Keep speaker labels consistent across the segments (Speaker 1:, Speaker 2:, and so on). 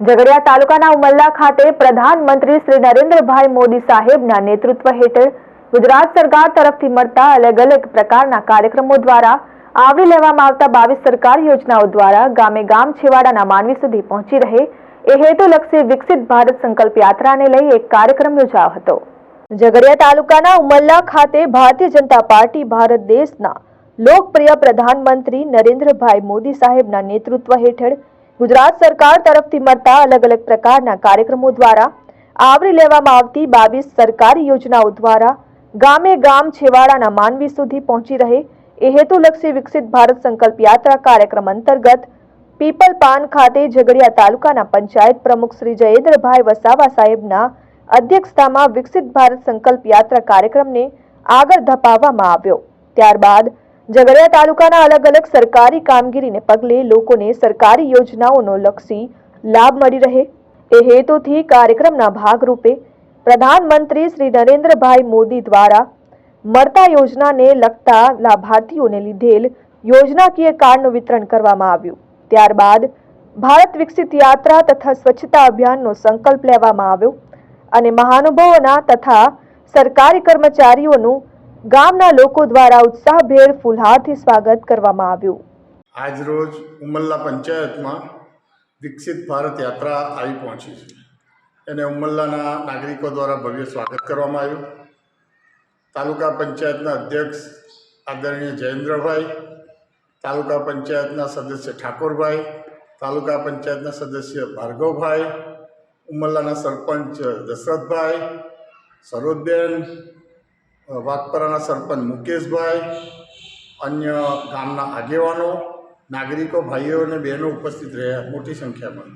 Speaker 1: ઝઘડિયા તાલુકાના ઉમલ્લા ખાતે પ્રધાનમંત્રી શ્રી નરેન્દ્રભાઈ મોદી સાહેબના નેતૃત્વ હેઠળ ગુજરાત સરકાર તરફથી મળતા અલગ અલગ પ્રકારના કાર્યક્રમો દ્વારા આવરી લેવામાં આવતા બાવીસ સરકારી યોજનાઓ દ્વારા ગામે ગામ છેવાડાના માનવી સુધી પહોંચી રહે એ હેતુલક્ષી વિકસિત ભારત સંકલ્પ યાત્રાને લઈ એક કાર્યક્રમ યોજાયો હતો. ઝઘડિયા તાલુકાના ઉમલ્લા ખાતે ભારતીય જનતા પાર્ટી ભારત દેશના લોકપ્રિય પ્રધાનમંત્રી નરેન્દ્રભાઈ મોદી સાહેબના નેતૃત્વ હેઠળ ગુજરાત સરકાર તરફથી મળતા અલગ અલગ પ્રકારના કાર્યક્રમો દ્વારા આવરી લેવામાં આવતી બાવીસ સરકારી યોજનાઓ દ્વારા ગામે ગામ છેવાડાના માનવી સુધી પહોંચી રહે એ હેતુલક્ષી વિકસિત ભારત સંકલ્પ યાત્રા કાર્યક્રમ અંતર્ગત પીપલ પાન ખાતે ઝઘડિયા તાલુકાના પંચાયત પ્રમુખ શ્રી જયેન્દ્રભાઈ વસાવા સાહેબના અધ્યક્ષતામાં વિકસિત ભારત સંકલ્પ યાત્રા કાર્યક્રમને આગળ ધપાવવામાં આવ્યો. ત્યારબાદ ઝઘડિયા તાલુકાના અલગ અલગ સરકારી કામગીરીને પગલે લોકોને સરકારી યોજનાઓનો લક્ષી લાભ મળી રહે. એ હેતુથી કાર્યક્રમના ભાગરૂપે પ્રધાનમંત્રી શ્રી નરેન્દ્રભાઈ મોદી દ્વારા મળતા યોજનાને લગતા લાભાર્થીઓને લીધેલ યોજનાકીય કાર્ડનું વિતરણ કરવામાં આવ્યું. ત્યારબાદ ભારત વિકસિત યાત્રા તથા સ્વચ્છતા અભિયાનનો સંકલ્પ લેવામાં આવ્યો અને મહાનુભાવોના તથા સરકારી કર્મચારીઓનું ગામના લોકો દ્વારા ઉત્સાહભેર ફુલહારથી સ્વાગત કરવામાં આવ્યું.
Speaker 2: આજરોજ ઉમલ્લા પંચાયતમાં વિકસિત ભારત યાત્રા આવી પહોંચી છે. એને ઉમલ્લાના નાગરિકો દ્વારા ભવ્ય સ્વાગત કરવામાં આવ્યું. તાલુકા પંચાયતના અધ્યક્ષ આદરણીય જયેન્દ્રભાઈ, તાલુકા પંચાયતના સદસ્ય ઠાકોરભાઈ, તાલુકા પંચાયતના સદસ્ય ભાર્ગવભાઈ, ઉમલ્લાના સરપંચ દશરથભાઈ, સરોજબેન વાઘપરાના સરપંચ મુકેશભાઈ, અન્ય ગામના આગેવાનો, નાગરિકો, ભાઈઓ અને બહેનો ઉપસ્થિત રહ્યા મોટી સંખ્યામાં.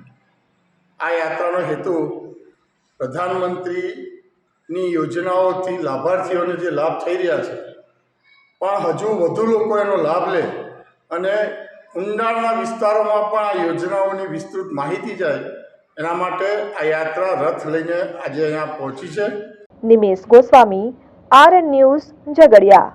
Speaker 2: આ યાત્રાનો હેતુ પ્રધાનમંત્રીની યોજનાઓથી લાભાર્થીઓને જે લાભ થઈ રહ્યા છે, પણ હજુ વધુ લોકો એનો લાભ લે અને ઊંડાણના વિસ્તારોમાં પણ આ યોજનાઓની વિસ્તૃત માહિતી જાય, એના માટે આ યાત્રા રથ લઈને આજે અહીંયા પહોંચી છે.
Speaker 1: Nimesh Goswami R news Jhagadia.